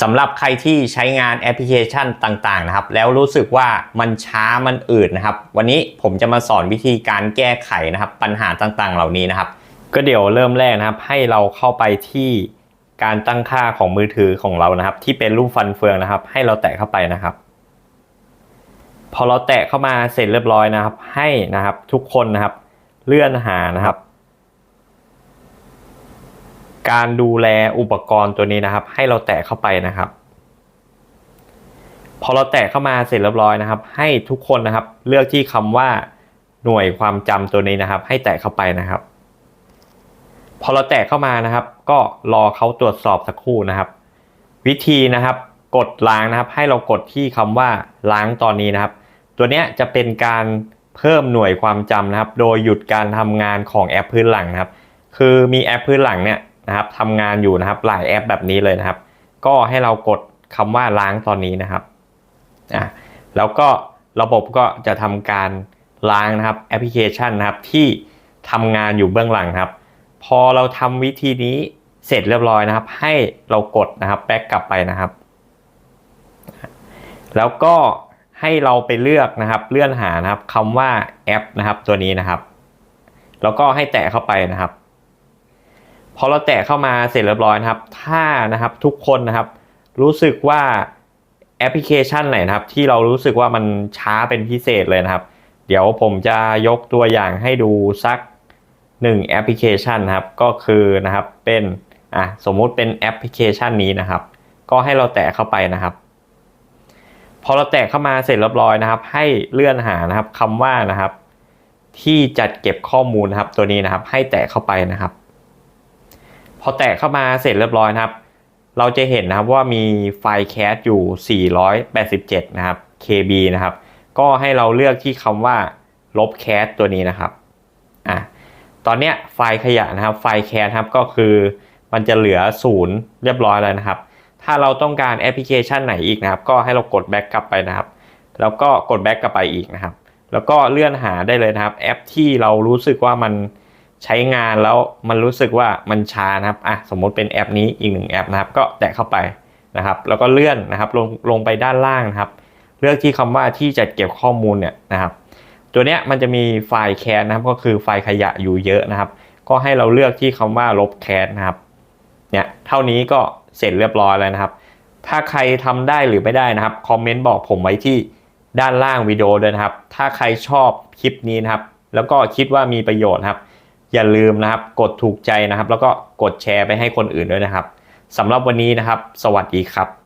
สำหรับใครที่ใช้งานแอปพลิเคชันต่างๆนะครับ แล้วรู้สึกว่ามันช้ามันอืดนะครับ วันนี้ผมจะมาสอนวิธีการแก้ไขนะครับ ปัญหาต่างๆ เหล่านี้นะครับ ก็เดี๋ยวเริ่มแรกนะครับ ให้เราเข้าไปที่การตั้งค่าของมือถือของเรานะครับ ที่เป็นรูปฟันเฟืองนะครับ ให้เราแตะเข้าไปนะครับ พอเราแตะเข้ามาเสร็จเรียบร้อยนะครับ ให้นะครับทุกคนนะครับ เลื่อนหานะครับ การดูแลอุปกรณ์ตัวนี้นะครับ ให้เราแตะเข้าไปนะครับ พอเราแตะเข้ามาเสร็จเรียบร้อยนะครับ ให้ทุกคนนะครับ เลือกที่คำว่าหน่วยความจำตัวนี้นะครับ ให้แตะเข้าไปนะครับ พอเราแตะเข้ามานะครับ ก็รอเขาตรวจสอบสักครู่นะครับ วิธีนะครับ กดล้างนะครับ ให้เรากดที่คำว่าล้างตอนนี้นะครับ ตัวเนี้ยจะเป็นการเพิ่มหน่วยความจำนะครับ โดยหยุดการทำงานของแอปพื้นหลังนะครับ คือมีแอปพื้นหลังเนี่ย นะครับทำงานอยู่นะครับหลายแอปแบบนี้เลยนะครับ ก็ให้เรากดคำว่าล้างตอนนี้นะครับอะแล้วก็ระบบก็จะทำการล้างนะครับแอปพลิเคชันนะครับที่ทำงานอยู่เบื้องหลังครับ พอเราทำวิธีนี้เสร็จเรียบร้อยนะครับ ให้เรากดนะครับแบ็กกลับไปนะครับ แล้วก็ให้เราไปเลือกนะครับเลื่อนหานะครับคำว่าแอปนะครับตัวนี้นะครับ แล้วก็ให้แตะเข้าไปนะครับ พอเราแตะเข้ามาเสร็จเรียบร้อยนะครับ ถ้านะครับทุกคนนะครับ รู้สึกว่าแอปพลิเคชันไหนนะครับ ที่เรารู้สึกว่ามันช้าเป็นพิเศษเลยนะครับ เดี๋ยวผมจะยกตัวอย่างให้ดูสักหนึ่งแอปพลิเคชันนะครับก็คือนะครับเป็นอะสมมุติเป็นแอปพลิเคชันนี้นะครับ ก็ให้เราแตะเข้าไปนะครับ พอเราแตะเข้ามาเสร็จเรียบร้อยนะครับ ให้เลื่อนหานะครับคำว่านะครับ ที่จัดเก็บข้อมูลนะครับตัวนี้นะครับ ให้แตะเข้าไปนะครับ พอแตะเข้ามาเสร็จเรียบร้อยนะครับ เราจะเห็นนะครับว่ามีไฟล์แคสอยู่ 487 นะครับ KB นะครับ ก็ให้เราเลือกที่คำว่าลบแคสตัวนี้นะครับอะตอนเนี้ยไฟล์ขยะนะครับ ไฟล์แคสครับก็คือมันจะเหลือศูนย์เรียบร้อยแล้วนะครับ ถ้าเราต้องการแอปพลิเคชันไหนอีกนะครับ ก็ให้เรากดแบ็กกลับไปนะครับ แล้วก็กดแบ็กกลับไปอีกนะครับ แล้วก็เลื่อนหาได้เลยนะครับ แอปที่เรารู้สึกว่ามัน ใช้งานแล้วมันรู้สึกว่ามันช้านะครับอะสมมติเป็นแอปนี้อีกหนึ่งแอปนะครับ ก็แตะเข้าไปนะครับ แล้วก็เลื่อนนะครับลงลงไปด้านล่างนะครับ เลือกที่คำว่าที่จัดเก็บข้อมูลเนี่ยนะครับ ตัวเนี้ยมันจะมีไฟล์แคสนะครับก็คือไฟล์ขยะอยู่เยอะนะครับ ก็ให้เราเลือกที่คำว่าลบแคสนะครับเนี่ยเท่านี้ก็เสร็จเรียบร้อยแล้วนะครับ ถ้าใครทำได้หรือไม่ได้นะครับคอมเมนต์บอกผมไว้ที่ด้านล่างวิดีโอด้วยนะครับ ถ้าใครชอบคลิปนี้นะครับ แล้วก็คิดว่ามีประโยชน์ครับ อย่าลืมนะครับ กดถูกใจนะครับ แล้วก็กดแชร์ไปให้คนอื่นด้วยนะครับสำหรับวันนี้นะครับ สวัสดีครับ